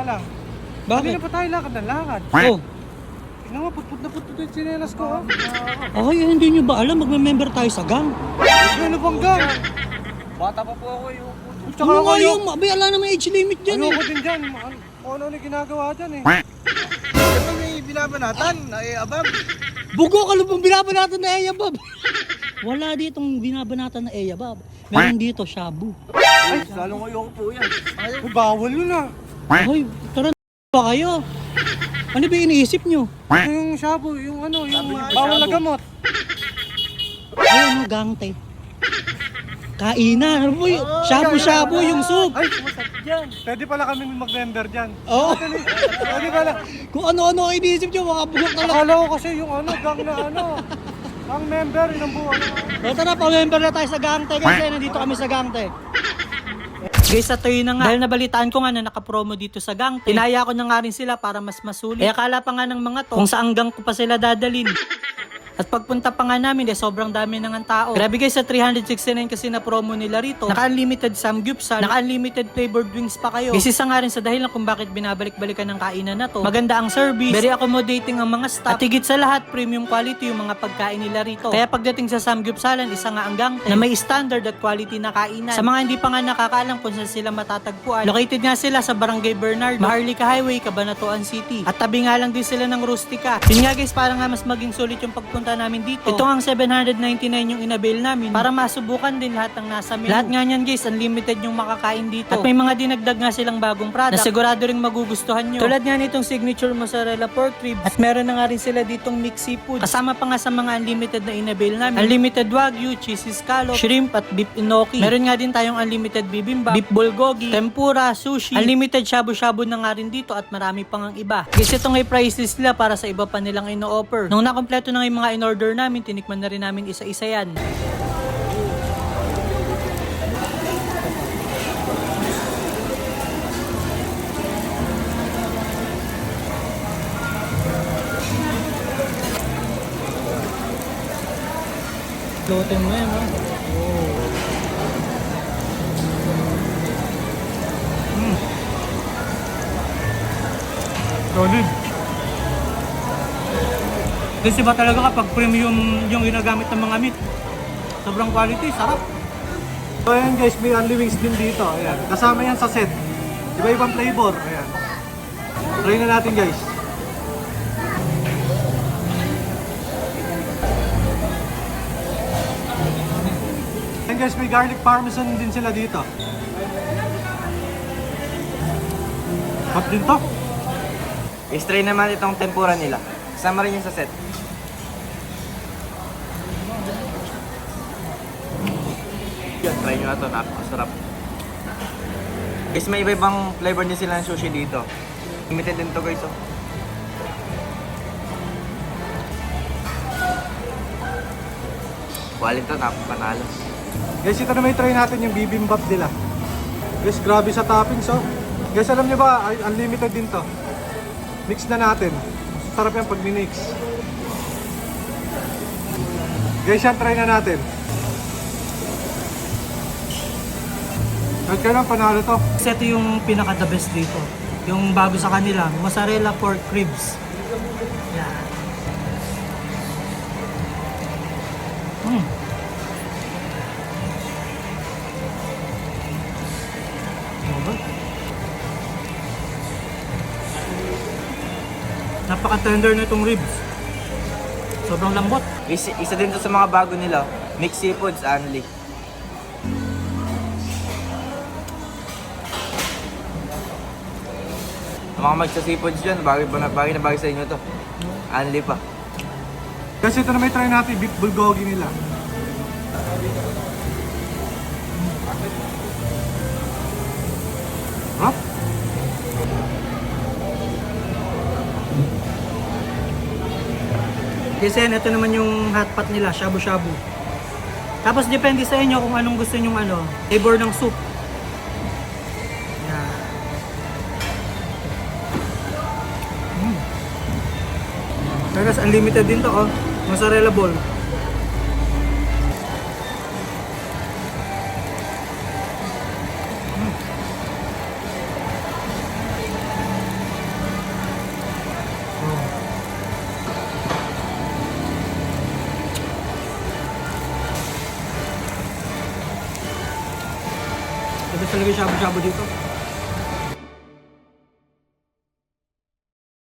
teka lang. Bakit? Kanina pa tayo lakad ng lakad. Oh. Tingnan mo, putput na putput yung tsinelas ko. oh. Ay, hindi nyo ba alam? Magme-member tayo sa gang. Ano bang gang? Bata pa po ako yung Tsaka Ano ako nga yung... abay, ala naman age limit dyan eh. Ayoko din dyan. Ano kung ano yung ginagawa dyan eh. Ano may binabanatan? Ay, abang. Bugo ka lubang binabanatan na Eya Bob. Wala ditong binabanatan na Eya Bob. Meron dito, Shabu. Ay, lalong ayoko po yan. Uy, bawal yun ah. Hoy, tara na ba kayo? Ano ba iniisip nyo? Ito yung shabu, yung ano, yung niyo, bawal na gamot. Ayun no, gangte. Kainan. Ano po yun? Shabu-shabu yung soup. Ay, sumasakit dyan. Pwede pala kami mag-member dyan. Oo. Pwede pala. Kung ano-ano ang iniisip nyo, mga bugok na lang. Akala ko kasi yung ano, gang na ano. Ang member, yun ang buwan. O tara, pa-member na tayo sa gangte kasi nandito kami sa gangte. Guys, sa tuyo na nga. Dahil nabalitaan ko nga na nakapromo dito sa gangte, tinaya ko na nga rin sila para mas masulit. Eh, akala pa nga ng mga to kung saan gang ko pa sila dadalin. At pagpunta pa nga namin, eh, sobrang dami na nga tao. Grabe guys, sa 369 kasi na promo nila rito. Naka-unlimited samgyupsal, naka-unlimited flavored wings pa kayo. Guys, isa nga rin sa dahilan kung bakit binabalik-balikan ng kainan na to. Maganda ang service, very accommodating ang mga staff, at higit sa lahat, premium quality yung mga pagkain nila rito. Kaya pagdating sa samgyupsalan, isa nga ang gangte na may standard at quality na kainan. Sa mga hindi pa nga nakakaalam kung saan sila matatagpuan, located nga sila sa Barangay Bernardo, Maharlika Highway, Cabanatuan City. At tabi nga lang din sila ng Rustica. Yun nga guys, para nga mas maging sulit yung pagpunta namin dito. Ito ang 799 yung inabail namin para masubukan din lahat ng nasa menu. Lahat nga niyan guys, unlimited yung makakain dito. At may mga dinagdag nga silang bagong product na sigurado ring magugustuhan nyo. Tulad nga nitong signature mozzarella pork ribs. At meron na nga rin sila ditong mixed seafood. Kasama pa nga sa mga unlimited na inabail namin. Unlimited wagyu, cheesy scallop, shrimp at beef inoki. Meron nga din tayong unlimited bibimbap, beef bulgogi, tempura, sushi, unlimited shabu-shabu na nga rin dito at marami pang ang iba. Kasi ito nga prices nila para sa iba pa nilang ino-offer. Nung nakompleto na nga yung mga in-order namin, tinikman na rin namin isa-isa yan. Floating mo yan, ha? Solid. Kasi ba talaga kapag premium yung ginagamit ng mga meat? Sobrang quality, sarap. So ayan guys, may only wings din dito. Ayan. Kasama yan sa set. Iba-ibang flavor. Ayan. Try na natin guys. Ayan guys, may garlic parmesan din sila dito. Hot din to. I-strain naman itong tempura nila. Kasama rin yung sa set. Yan, try nyo na to. Napakasarap. Guys, may iba-ibang flavor din sila ng sushi dito. Limited din to guys. Oh. Quality to, napapanalo. Guys, ito na may try natin yung bibimbap nila. Guys, grabe sa toppings oh. Guys, alam nyo ba, unlimited din to. Mix na natin. Sarap yan pag minix. Guys, yan, try na natin. Kahit kailan panalo to. Ito yung pinaka the best dito. Yung bago sa kanila, mozzarella pork ribs. Yan. Mm. Napaka-tender na itong ribs. Sobrang lambot. Isa, isa din to sa mga bago nila. Mixed seafoods only. Ang mga magsa-seafoods dyan, bagay, bagay na bagay sa inyo to. Only pa. Guys, ito na may try natin, beef bulgogi nila. Harap. Kasi ito naman yung hot pot nila, shabu-shabu. Tapos depende sa inyo kung anong gusto nyong ano, flavor ng soup. Yan. Mm. Tapos unlimited din to oh. Mozzarella ball. Best talaga shabu-shabu dito.